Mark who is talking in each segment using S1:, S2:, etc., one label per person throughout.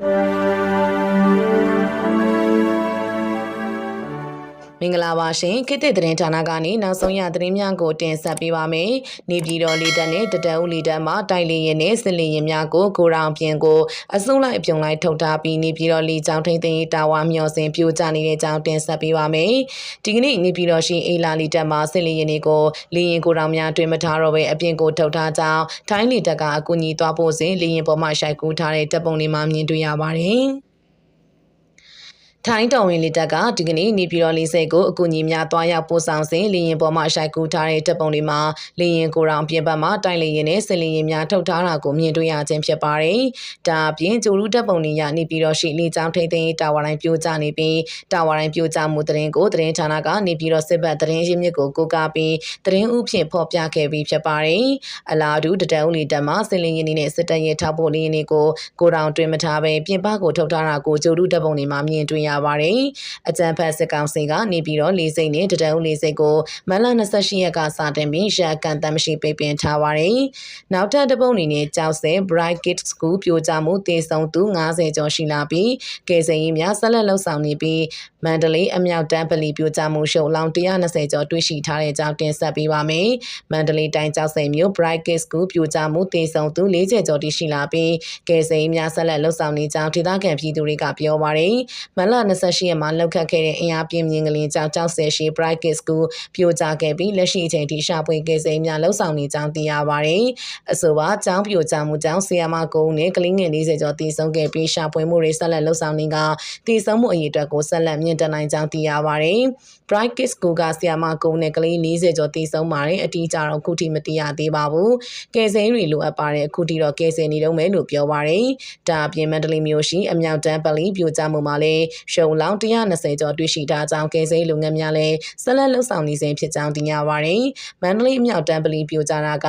S1: you မင်္ဂလာပါရှင်ခေတ်သစ်သတင်းဌာနကနေနောက်ဆုံးရသတင်းများကိုတင်ဆက်ပေးပါမယ်။နေပြည်တော်လေတပ်နဲ့တတအုပ်လေတပ်မှတိုက်လေရင်နဲ့စစ်လေရင်များကိုကိုရောင်ပြင်ကိုအစုလိုက်အပြုံလိုက်ထုတ်ထားပြီးနေပြည်တော်လေကြောင်းထိန်သိမ်းရေးတာဝါမျှော်စင်ပြိုကျနေတဲ့ကြောင်းတင်ဆက်ပေးပါမယ်။ဒီကနေ့နေပြည်တော်ရှိအေလာလေတပ်မှစစ်လေရင်တွေကိုလေရင်ကိုရောင်များတွင်မထားတော့ဘဲအပြင်ကိုထုတ်ထားကြောင်းထိုင်းလေတပ်ကအကူအညီသွားဖို့စဉ်လေရင်ပေါ်မှရှိုက်ကူးထားတဲ့တပ်ပုံတွေမှမြင်တွေ့ရပါတယ်။ ထိုင်းတော်ဝင်လေတပ်ကဒီကနေ့နေပြည်တော်လေးစိတ်ကိုအကူအညီများတွားရောက်ပို့ဆောင်စဉ်လေရင်ပေါ်မှရှိုက်ကူးထားတဲ့တပ်ပုံတွေမှာလေရင်ကိုရောင်ပြင်ပတ်မှာတိုက်လေရင်နဲ့စစ်လေရင်များထုတ်ထားတာကိုမြင်တွေ့ရခြင်းဖြစ်ပါတယ်။ဒါအပြင်ကျိုလူတပ်ပုံတွေရနေပြည်တော်ရှိလေကြောင်းထိန်းသိမ်းရေးတာဝါတိုင်းပြိုကျနေပြီးတာဝါတိုင်းပြိုကျမှုတရင်ကိုတရင်ဌာနကနေပြည်တော်စစ်ဘက်တရင်ရင်းမြစ်ကိုကိုကားပြီးတရင်ဥဖြင့်ဖော်ပြခဲ့ပြီးဖြစ်ပါတယ်။အလားတူတတအုပ်လီတပ်မှစစ်လေရင်တွေနဲ့စစ်တပ်ရဲ့ထောက်ပို့လေရင်တွေကိုကိုတောင်တွင်မထားဘဲပြင်ပကိုထုတ်ထားတာကိုကျိုလူတပ်ပုံတွေမှာမြင်တွေ့ရပါတယ်။အကြံဖတ်စစ်ကောင်စီကနေပြီးတော့လေးစိတ်နဲ့တတအုပ်လေးစိတ်ကိုမလ28ရက်ကစတင်ပြီးရန်ကန်တမ်းမရှိပိတ်ပင်ထားပါတယ်။နောက်ထပ်တပုံအနေနဲ့ကြောက်စဲ Bright Kids School ပြိုကျမှုတည်ဆုံသူ90ကျော်ရှိလာပြီးကယ်ဆယ်ရေးများဆက်လက်လှုပ်ဆောင်နေပြီးမန္တလေးအမြောက်တန်းပလီပြိုကျမှုရှုံလောင်120ကျော်တွေ့ရှိထားတဲ့ကြောင်းတင်ဆက်ပေးပါမယ်။မန္တလေးတိုင်းကြောက်စဲမြို့ Bright Kids School ပြိုကျမှုတည်ဆုံသူ40ကျော်တည်ရှိလာပြီးကယ်ဆယ်ရေးများဆက်လက်လှုပ်ဆောင်နေကြောင်းဒေသခံပြည်သူတွေကပြောပါတယ်။မလ28ရက်မှာလောက်ခတ်ခဲ့တဲ့အင်အားပြင်းမြင်ကလေးကြောင့်ကြောက်ဆယ်ရှိ Bright Kids School ပြိုကျခဲ့ပြီးလက်ရှိအချိန်ထိရှာဖွေကယ်ဆယ်ရေးများလှုပ်ဆောင်နေကြောင်းသိရပါတယ်။အဆိုပါကျောင်းပြိုကျမှုကြောင့်ဆီယာမကုန်းနဲ့ကလေးငယ်40ကျော်တည်ဆုံးခဲ့ပြီးရှာဖွေမှုတွေဆက်လက်လှုပ်ဆောင်နေကတည်ဆုံးမှုအရေးအတွက်ကိုဆက်လက်မြင့်တက်နိုင်ကြောင်းသိရပါတယ်။ Bright Kids School ကဆီယာမကုန်းနဲ့ကလေး40ကျော်တည်ဆုံးပါတယ်အတီးကြတော့အခုထိမသိရသေးပါဘူး။ကယ်ဆယ်ရေးလိုအပ်ပါတယ်အခုထိတော့ကယ်ဆယ်နေတော့မယ်လို့ပြောပါတယ်။ဒါအပြင်မန္တလေးမြို့ရှိအမြောက်တန်းပလီပြိုကျမှုမှာလည်းရှုံလောင်120ကျော်တွေ့ရှိထားကြောင်းကယ်ဆယ်ရေးလုပ်ငန်းများလည်းဆက်လက်လှုပ်ဆောင်နေစဉ်ဖြစ်ကြောင်းသိရပါတယ်။မန္တလေးအမြောက်တန်းပလီပြိုကျတာက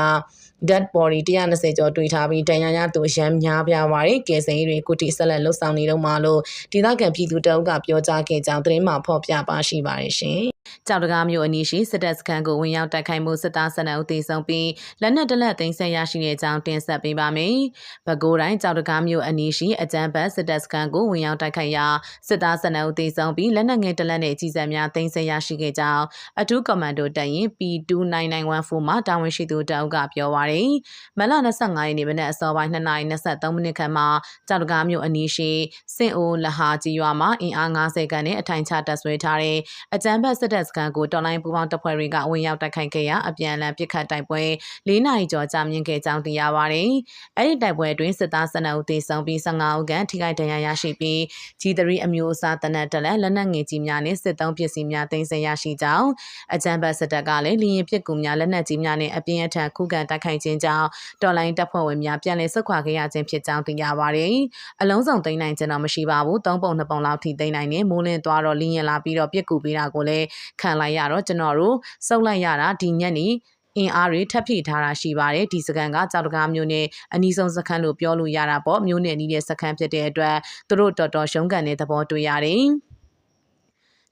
S1: dead body 120ကျော်တွေ့ထားပြီးတန်ရာရသူရမ်းများပြားပါတယ်ကယ်ဆယ်ရေးတွေကုတီဆက်လက်လှုပ်ဆောင်နေတော့မှလို့ဒေသခံပြည်သူတအုပ်ကပြောကြားခဲ့ကြောင်းသတင်းမှဖော်ပြပါရှိပါတယ်ရှင်ကြောက်တကားမျိုးအနီးရှိစစ်တပ်စခန်းကိုဝင်ရောက်တိုက်ခိုက်မှုစစ်သား12ဦးသေဆုံးပြီးလက်နက်တလက်သိမ်းဆည်းရရှိတဲ့အကြောင်းတင်ဆက်ပေးပါမယ်။ပဲခူးတိုင်းကြောက်တကားမျိုးအနီးရှိအကြမ်းဖက်စစ်တပ်စခန်းကိုဝင်ရောက်တိုက်ခိုက်ရာစစ်သား12ဦးသေဆုံးပြီးလက်နက်ငယ်တလက်နဲ့ကြီးစံများသိမ်းဆည်းရရှိခဲ့ကြောင်းအထူးကွန်မန်ဒိုတပ်ရင်း P2991 မှာတာဝန်ရှိသူတအုပ်ကပြောပါရယ်။မလ25ရက်နေ့မနက်အစောပိုင်း2:23မိနစ်ခန့်မှာကြောက်တကားမျိုးအနီးရှိစင်အိုလဟာကြီးရွာမှာအင်အား90ခန့်နဲ့အထိုင်ချတပ်ဆွဲထားတဲ့အကြမ်းဖက်စစ်တပ်စခန်းကိုတော်လိုင်းပူပေါင်းတပ်ဖွဲ့တွေကဝင်ရောက်တိုက်ခိုက်ခဲ့ရာအပြန်အလှန်ပစ်ခတ်တိုက်ပွဲ၄နာရီကျော်ကြာမြင့်ခဲ့ကြောင်းသိရပါတယ်။အဲဒီတိုက်ပွဲအတွင်းစစ်သား12ဦးသေဆုံးပြီး15ဦးခန့်ထိခိုက်ဒဏ်ရာရရှိပြီး G3 အမျိုးအစားတနက်တလက်လက်နက်ငယ်ကြီးများနဲ့စစ်သုံးပစ္စည်းများတင်ဆက်ရရှိကြောင်းအကြမ်းဖက်စစ်တပ်ကလည်းလျင်ပစ်ကူများလက်နက်ကြီးများနဲ့အပြင်းအထန်ခုခံတိုက်ခိုက်ခြင်းကြောင့်တော်လိုင်းတပ်ဖွဲ့ဝင်များပြန်လည်ဆုတ်ခွာခဲ့ရခြင်းဖြစ်ကြောင်းသိရပါတယ်။အလုံးစုံသိမ်းနိုင်ခြင်းတော့မရှိပါဘူး။သုံးပုံနှစ်ပုံလောက်ထိသိမ်းနိုင်နေမိုးလင်းသွားတော့လင်းရင်လာပြီးတော့ပြစ်ကူပေးတာကိုလည်းခံလိုက်ရတော့ကျွန်တော်တို့စုပ်လိုက်ရတာဒီညက်နေအင်အားတွေထပ်ဖြည့်ထားတာရှိပါတယ်ဒီစကန်ကကြောက်တကားမျိုးနဲ့အနီးဆုံးစခန်းလို့ပြောလို့ရတာပေါ့မျိုးနဲ့နီးတဲ့စခန်းဖြစ်တဲ့အတွက်သူတို့တော်တော်ရှုံးကန်တဲ့သဘောတွေ့ရတယ်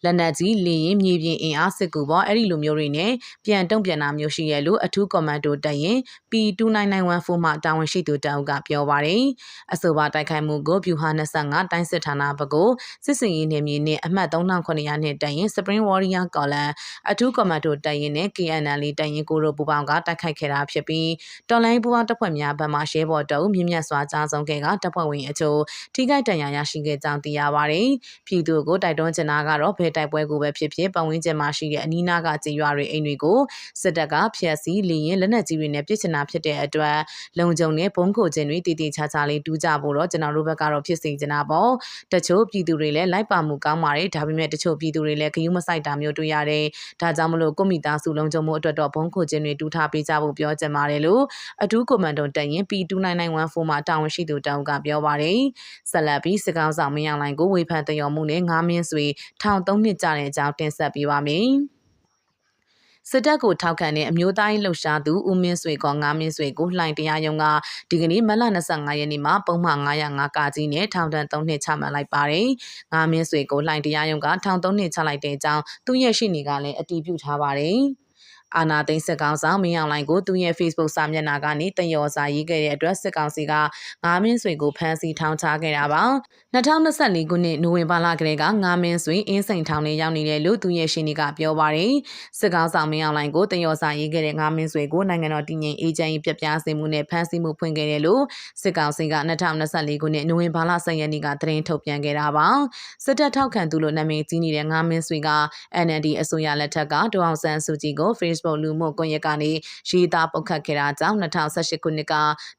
S1: လက်နက်ကြီးလေရင်မြေပြင်အင်အားစစ်ကူပေါ်အဲ့ဒီလိုမျိုးတွေနဲ့ပြန်တုံ့ပြန်တာမျိုးရှိရလို့အထူးကွန်မန်ဒိုတပ်ရင် P2991 မှတာဝန်ရှိသူတအုပ်ကပြောပါတယ်အဆိုပါတိုက်ခိုက်မှုကိုဗျူဟာ25တိုင်းစစ်ဌာနဘကိုစစ်စင်ရေးနယ်မြေနဲ့အမှတ်3900နဲ့တပ်ရင် Spring Warrior Column အထူးကွန်မန်ဒိုတပ်ရင်နဲ့ KNL တပ်ရင်ကိုရိုပူပေါင်းကတိုက်ခိုက်ခဲ့တာဖြစ်ပြီးတော်လိုင်းပူပေါင်းတပ်ဖွဲ့များဘက်မှရှဲဘော်တအုပ်မြင့်မြတ်စွာကြားဆုံးခဲ့ကတပ်ဖွဲ့ဝင်အချို့ထိခိုက်ဒဏ်ရာရရှိခဲ့ကြောင်းသိရပါတယ်ပြည်သူကိုတိုက်တွန်းချင်တာကတော့ဘယ်တိုက်ပွဲကိုပဲဖြစ်ဖြစ်ပတ်ဝန်းကျင်မှာရှိတဲ့အနီးနားကကြေးရွာတွေအိမ်တွေကိုစစ်တပ်ကဖျက်ဆီးလီရင်လက်နက်ကြီးတွေနဲ့ပစ်ချနာဖြစ်တဲ့အတွက်လုံခြုံတဲ့ဘုံခိုခြင်းတွေတည်တည်ချာချာလေးတူးကြဖို့တော့ကျွန်တော်တို့ဘက်ကတော့ဖြစ်စေချင်တာပေါ့တချို့ပြည်သူတွေလည်းလိုက်ပါမှုကောင်းပါတယ်ဒါပေမဲ့တချို့ပြည်သူတွေလည်းဂယုမဆိုင်တာမျိုးတွေ့ရတယ်ဒါကြောင့်မလို့ကွန်ပျူတာစုလုံခြုံမှုအတွက်တော့ဘုံခိုခြင်းတွေတူးထားပေးကြဖို့ပြောချင်ပါတယ်လို့အထူးကွန်မန်ဒိုတပ်ရင် P2991 မှာတာဝန်ရှိသူတောင်းကပြောပါတယ်ဆက်လက်ပြီးစစ်ကောင်ဆောင်မင်းအောင်လိုင်ကိုဝေဖန်တယောမှုနဲ့ငားမင်းဆွေထောင်သုံးနှစ်ကြာတဲ့အကြောင်းတင်ဆက်ပေးပါမယ်။စစ်တပ်ကိုထောက်ခံတဲ့အမျိုးသားရေးလှုပ်ရှားသူဦးမင်းဆွေကငါမင်းဆွေကိုလှိုင်တရားရုံးကဒီကနေ့မလ25ရက်နေ့မှာပုံမှန်905ကကြီးနဲ့ထောင်ဒဏ်3နှစ်ချမှတ်လိုက်ပါတယ်။ငါမင်းဆွေကိုလှိုင်တရားရုံးကထောင်3နှစ်ချလိုက်တဲ့အကြောင်းသူ့ရဲ့ရှိနေကလည်းအတည်ပြုထားပါတယ်။ အာနာသိန်းစစ်ကောင်ဆောင်မင်းအောင်လိုင်ကိုသူ့ရဲ့ Facebook စာမျက်နှာကနေတယောစာရေးခဲ့တဲ့အတွက်စစ်ကောင်စီကငါးမင်းဆွေကိုဖမ်းဆီးထောင်ချခဲ့တာပါ2024ခုနှစ်နိုဝင်ဘာလကလေးကငါးမင်းဆွေအင်းစိန်ထောင်ထဲရောက်နေတယ်လို့သူ့ရဲ့ရှင်ဒီကပြောပါတယ်စစ်ကောင်ဆောင်မင်းအောင်လိုင်ကိုတယောစာရေးခဲ့တဲ့ငါးမင်းဆွေကိုနိုင်ငံတော်တည်ငြိမ်အေဂျင့်ရေးပြပြစေမှုနဲ့ဖမ်းဆီးမှုဖွင့်ခဲ့တယ်လို့စစ်ကောင်စီက2024ခုနှစ်နိုဝင်ဘာလ10ရက်နေ့ကသတင်းထုတ်ပြန်ခဲ့တာပါစစ်တပ်ထောက်ခံသူလို့နာမည်ကြီးနေတဲ့ငါးမင်းဆွေက NLD အစိုးရလက်ထက်ကဒေါအောင်ဆန်းစုကြည်ကို Facebook လူမှုကွန်ရက်ကနေရေးသားပုတ်ခတ်ခဲ့တာကြောင့်2018ခုနှစ်က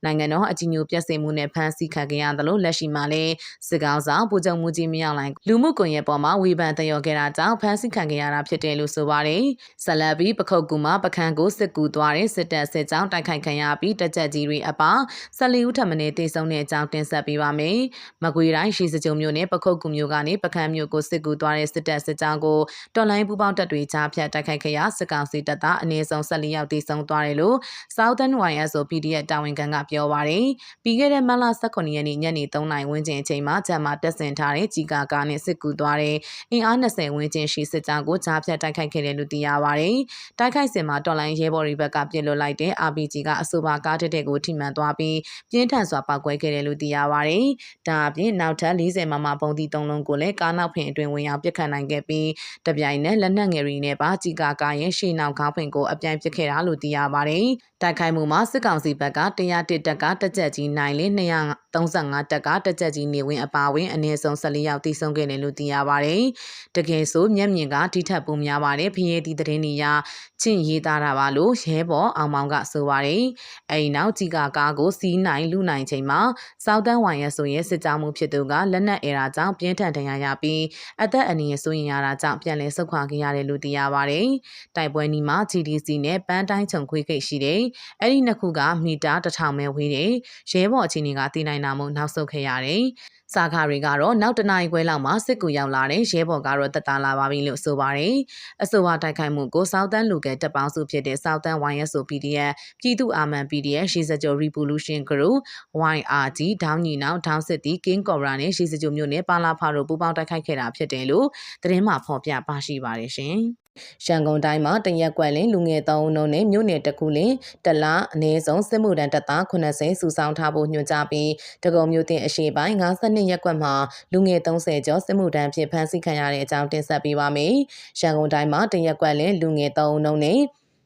S1: နိုင်ငံတော်အကြီးအကျယ်ပြည့်စုံမှုနဲ့ဖမ်းဆီးခံခဲ့ရတယ်လို့လက်ရှိမှာလည်းစစ်ကောင်ဆောင်ပူကြုံမှုကြီးမြောက်လိုင်းလူမှုကွန်ရက်ပေါ်မှာဝေဖန်တယောခဲ့တာကြောင့်ဖမ်းဆီးခံခဲ့ရတာဖြစ်တယ်လို့ဆိုပါတယ်။ဆက်လက်ပြီးပခုတ်ကူမှာပခန်းကိုစစ်ကူသွားတဲ့စစ်တပ်စစ်ကြောင်းတိုက်ခိုက်ခံရပြီးတက်ကြက်ကြီးတွေအပါဆက်လီဦးထမင်းတေဆုံးတဲ့အကြောင်းတင်ဆက်ပေးပါမယ်။မကွေတိုင်းရှိစကြုံမြို့နယ်ပခုတ်ကူမြို့ကနေပခန်းမြို့ကိုစစ်ကူသွားတဲ့စစ်တပ်စစ်ကြောင်းကိုတော်လိုင်းပူပေါင်းတပ်တွေကြားဖြတ်တိုက်ခိုက်ခဲ့ရစစ်ကောင်စီတပ်သားအနည်းဆုံး14ယောက်တေဆုံးသွားတယ်လို့ Southern YSO PDF တာဝန်ခံကပြောပါတယ်။ပြီးခဲ့တဲ့မလ18ရက်နေ့ညနေ3နာရီဝန်းကျင်အချိန်မှာဂျမ်မာတက်ဆင်ထားတဲ့ကြီးကာကာနဲ့စစ်ကူသွားတဲ့အင်အား20ဝန်းကျင်ရှိစစ်ကြောင်းကိုကြားဖြတ်တိုက်ခိုက်ခဲ့တယ်လို့သိရပါတယ်။တိုက်ခိုက်စဉ်မှာတော်လိုင်းရဲဘော်တွေဘက်ကပြစ်လွတ်လိုက်တဲ့ RPG ကအဆိုပါကားတက်တဲ့ကိုထိမှန်သွားပြီးပြင်းထန်စွာပောက်ကွဲခဲ့တယ်လို့သိရပါတယ်။ဒါအပြင်နောက်ထပ်40မမပုံတီ3လုံးကိုလည်းကားနောက်ဖင်အတွင်ဝင်ရောက်ပစ်ခတ်နိုင်ခဲ့ပြီးတပြိုင်နက်လက်နက်ငယ်တွေနဲ့ပါကြီးကာကာရဲ့ရှေ့နောက်ခေါင်းဖင်ကိုအပြိုင်ပစ်ခဲ့တာလို့သိရပါတယ်။တိုက်ခိုက်မှုမှာစစ်ကောင်စီဘက်က101တက်ကတက်ကြက်ကြီးနိုင်လ 235တက်ကတက်ကြက်ကြီးနေဝင်အပါဝင်အနည်းဆုံး14ယောက်တိဆုံးခဲ့တယ်လို့သိရပါတယ်။တကယ်ဆိုမျက်မြင်ကထိထက်ပိုများပါတယ်ဖျေးတီသတင်းတွေရချင်းရေးသားတာပါလို့ရဲဘော်အောင်မောင်ကဆိုပါတယ်။အဲဒီနောက်ကြီးကကားကိုစီးနိုင်လူနိုင်ချိန်မှာစောက်တန်းဝိုင်ရဆိုရဲစစ်ကြောမှုဖြစ်သူကလက်နက်အဲရာကြောင့်ပြင်းထန်ဒဏ်ရာရပြီးအသက်အန္တရာယ်ဆိုရင်ရတာကြောင့်ပြန်လည်ဆုတ်ခွာခဲ့ရတယ်လို့သိရပါတယ်။တိုက်ပွဲနီမှာ GDC နဲ့ပန်းတိုင်းချုံခွေးခိတ်ရှိတယ်။အဲ့ဒီနှစ်ခုကမီတာ1000ပဲဝေးတယ်။ရဲဘော်အချင်းတွေကတည်နိုင်တာမို့နောက်ဆုတ်ခဲ့ရတယ်။စာခတွေကတော့နောက်တနအီခွဲလောက်မှာစစ်ကူရောက်လာတဲ့ရဲဘော်ကတော့တက်တာလာပါပြီလို့ဆိုပါတယ်။အဆိုပါတိုက်ခိုက်မှုကိုစောက်တန်းလူကဲတပ်ပေါင်းစုဖြစ်တဲ့စောက်တန်း YSO PDF ပြည်သူ့အာမန် PDF ရှေ့စကြို Revolution Group YRG ဒေါင်းညီနောင်ဒေါင်းစစ်တီ King Cobra နဲ့ရှေ့စကြိုမြို့နယ်ပါလာဖာတို့ပူးပေါင်းတိုက်ခိုက်ခဲ့တာဖြစ်တယ်လို့သတင်းမှဖော်ပြပါရှိပါတယ်ရှင်။ ရန်ကုန်တိုင်းမှာတရက်ကွက်လင်လူငယ်၃ဦးနှုန်းနဲ့မြို့နယ်တစ်ခုလင်တလအနည်းဆုံးစစ်မှုထမ်းတပ်သား80စုဆောင်ထားဖို့ညွှန်ကြားပြီးတကုံမြို့တင်အရှိပိုင်း52ရက်ကွက်မှာလူငယ်30ကျော်စစ်မှုထမ်းဖြင့်ဖမ်းဆီးခံရတဲ့အကြောင်းတင်ဆက်ပေးပါမယ်။ရန်ကုန်တိုင်းမှာတရက်ကွက်လင်လူငယ်၃ဦးနှုန်းနဲ့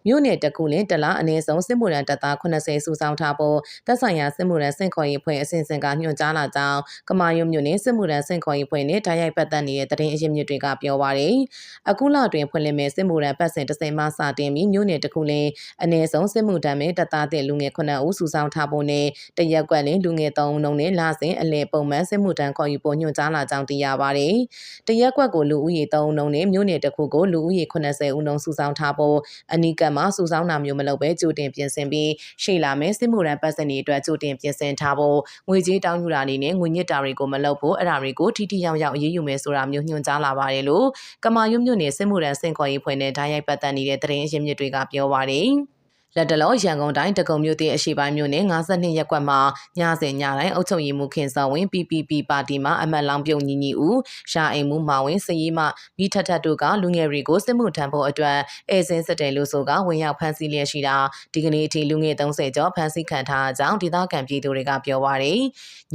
S1: မြို့နယ်တစ်ခုလင်းတလားအနည်းဆုံးစစ်မှုရန်တပ်သား80စုဆောင်ထားဖို့တပ်ဆိုင်ရာစစ်မှုရန်စင့်ခေါ်ရေးဖွဲ့အစဉ်စဉ်ကညွှန်ကြားလာကြောင်းကမာယုံမြို့နယ်စစ်မှုရန်စင့်ခေါ်ရေးဖွဲ့နဲ့တိုက်ရိုက်ပတ်သက်နေတဲ့တရင်အရင်းမြစ်တွေကပြောပါရယ်အခုလတွင်ဖွင့်လှစ်မဲ့စစ်မှုရန်ပတ်စဉ်30မှစတင်ပြီးမြို့နယ်တစ်ခုလင်းအနည်းဆုံးစစ်မှုထမ်းမဲ့တပ်သားတဲ့လူငယ်9ဦးစုဆောင်ထားဖို့နဲ့တရက်ကွက်လင်းလူငယ်3ဦးနှုန်းနဲ့လာစဉ်အလဲပုံမှန်စစ်မှုထမ်းခေါ်ယူဖို့ညွှန်ကြားလာကြောင်းသိရပါရယ်တရက်ကွက်ကိုလူဦးရေ3ဦးနှုန်းနဲ့မြို့နယ်တစ်ခုကိုလူဦးရေ80ဦးနှုန်းစုဆောင်ထားဖို့အနီးကပ်မှာစုဆောင်းတာမျိုးမလုပ်ဘဲကြိုတင်ပြင်ဆင်ပြီးရှေ့လာမယ့်စစ်မှုရန်ပတ်စံတွေအတွက်ကြိုတင်ပြင်ဆင်ထားဖို့ငွေကြေးတောင်းယူတာအနေနဲ့ငွေညစ်တာတွေကိုမလုပ်ဖို့အဲ့ဒါတွေကိုထိထိရောက်ရောက်အရေးယူမယ်ဆိုတာမျိုးညွှန်ကြားလာပါတယ်လို့ကမာရွတ်မြို့နယ်စစ်မှုရန်စင်ခေါ်ရေးဖွဲ့နဲ့ဓာတ်ရိုက်ပတ်သက်နေတဲ့သတင်းအရင်းမြစ်တွေကပြောပါတယ်။ လက်တလောရန်ကုန်တိုင်းတကုံမြို့တဲ့အရှိပိုင်းမြို့နယ်52ရပ်ကွက်မှာညစဉ်ညတိုင်းအုပ်ချုပ်ရေးမှုခင်ဆောင်ဝင် PPP ပါတီမှအမတ်လောင်ပြုံညီညီဦးရှာအိမ်မှုမာဝင်စည်မှမိထထတ်တို့ကလူငယ်တွေကိုစစ်မှုထမ်းဖို့အတွက်အဲစင်းစစ်တယ်လို့ဆိုကဝင်ရောက်ဖမ်းဆီးလျက်ရှိတာဒီကနေ့အထိလူငယ်30ကျော်ဖမ်းဆီးခံထားကြောင်းဒေသခံပြည်သူတွေကပြောပါရယ်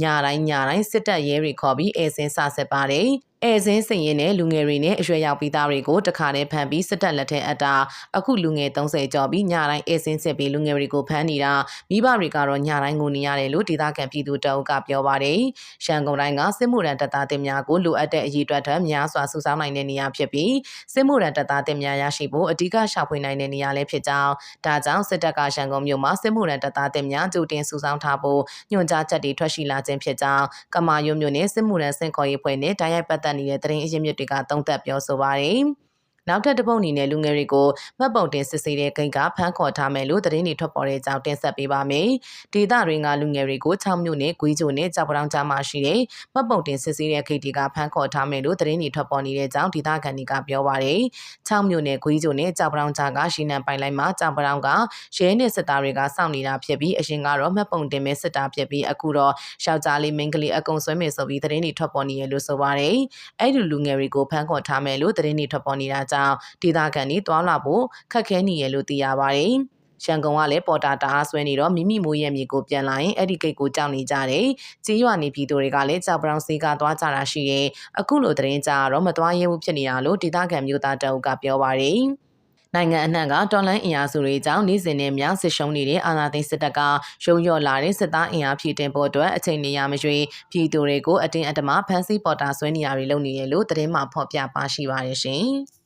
S1: ညတိုင်းညတိုင်းစစ်တပ်ရဲတွေခေါ်ပြီးအဲစင်းစဆက်ပါတယ် အဲစင်းစင်ရင်နဲ့လူငယ်တွေနဲ့အရွယ်ရောက်ပြီးသားတွေကိုတခါတည်းဖမ်းပြီးစစ်တပ်လက်ထက်အပ်တာအခုလူငယ်30ကျော်ပြီးညတိုင်းအဲစင်းစစ်ပြီးလူငယ်တွေကိုဖမ်းနေတာမိဘတွေကတော့ညတိုင်းငိုနေရတယ်လို့ဒေသခံပြည်သူတအုပ်ကပြောပါတယ်။ရှမ်းကုန်းတိုင်းကစစ်မှုရန်တပ်သားတင်များကိုလိုအပ်တဲ့အရေးအတွက်ထက်များစွာစုဆောင်းနိုင်တဲ့နေရာဖြစ်ပြီးစစ်မှုရန်တပ်သားတင်များရရှိဖို့အဓိကရှာဖွေနိုင်တဲ့နေရာလည်းဖြစ်ကြောင်းဒါကြောင့်စစ်တပ်ကရှမ်းကုန်းမြို့မှာစစ်မှုရန်တပ်သားတင်များကြိုတင်စုဆောင်းထားဖို့ညွှန်ကြားချက်တွေထွက်ရှိလာခြင်းဖြစ်ကြောင်းကမာယုံမြို့နယ်စစ်မှုရန်စင်ခေါ်ရေးဖွဲ့နဲ့တိုက်ရိုက်ပတ်သက်နေတဲ့သတင်းအရင်းမြစ်တွေကသုံးသပ်ပြောဆိုပါတယ်။ နောက်ထပ်တစ်ပုတ်အနေနဲ့လူငယ်တွေကိုမှတ်ပုံတင်စစ်ဆေးတဲ့ဂိတ်ကဖမ်းခေါ်ထားမယ်လို့သတင်းတွေထွက်ပေါ်တဲ့အကြောင်းတင်ဆက်ပေးပါမယ်။ဒေသတွင်းကလူငယ်တွေကို6မြို့နယ်၊ဂွေးချိုနဲ့ကြောက်ပတောင်ကြားမှာရှိတဲ့မှတ်ပုံတင်စစ်ဆေးတဲ့ဂိတ်တွေကဖမ်းခေါ်ထားမယ်လို့သတင်းတွေထွက်ပေါ်နေတဲ့အကြောင်းဒေသခံတွေကပြောပါရယ်။6မြို့နယ်၊ဂွေးချိုနဲ့ကြောက်ပတောင်ကြားကရှီနံပိုင်လိုက်မှာကြောက်ပတောင်ကရဲနဲ့စစ်သားတွေကစောင့်နေတာဖြစ်ပြီးအရင်ကတော့မှတ်ပုံတင်မဲ့စစ်သားဖြစ်ပြီးအခုတော့ရှောက်ကြားလေးမင်းကလေးအကုံဆွဲမယ်ဆိုပြီးသတင်းတွေထွက်ပေါ်နေရလို့ဆိုပါရယ်။အဲ့ဒီလူငယ်တွေကိုဖမ်းခေါ်ထားမယ်လို့သတင်းတွေထွက်ပေါ်နေတာကြောင့်ဒေသခံတွေတွာလာဖို့ခက်ခဲနေရလို့သိရပါတယ်။ရန်ကုန်ကလည်းပေါ်တာတအားဆွဲနေတော့မိမိမိုးရဲ့မြေကိုပြန်လာရင်အဲ့ဒီဂိတ်ကိုကြောက်နေကြတယ်။ကြေးရွာနေပြည်သူတွေကလည်းကြောက်ပရောင်စေးကသွားကြတာရှိရဲ့အခုလိုသတင်းကြတော့မသွားရဲဘူးဖြစ်နေရလို့ဒေသခံမျိုးသားတအုပ်ကပြောပါတယ်။နိုင်ငံအနှံ့ကတော်လန်အင်အားစုတွေကြောင့်နေ့စဉ်နဲ့များစစ်ရှုံးနေတဲ့အာဏာသိမ်းစစ်တပ်ကရုံရော်လာတဲ့စစ်သားအင်အားဖြည့်တင်ဖို့အတွက်အချိန်နေရမရွေးပြည်သူတွေကိုအတင်းအဓမ္မဖမ်းဆီးပေါ်တာဆွဲနေရတွေလုပ်နေရလို့သတင်းမှဖော်ပြပါရှိပါရရှင်။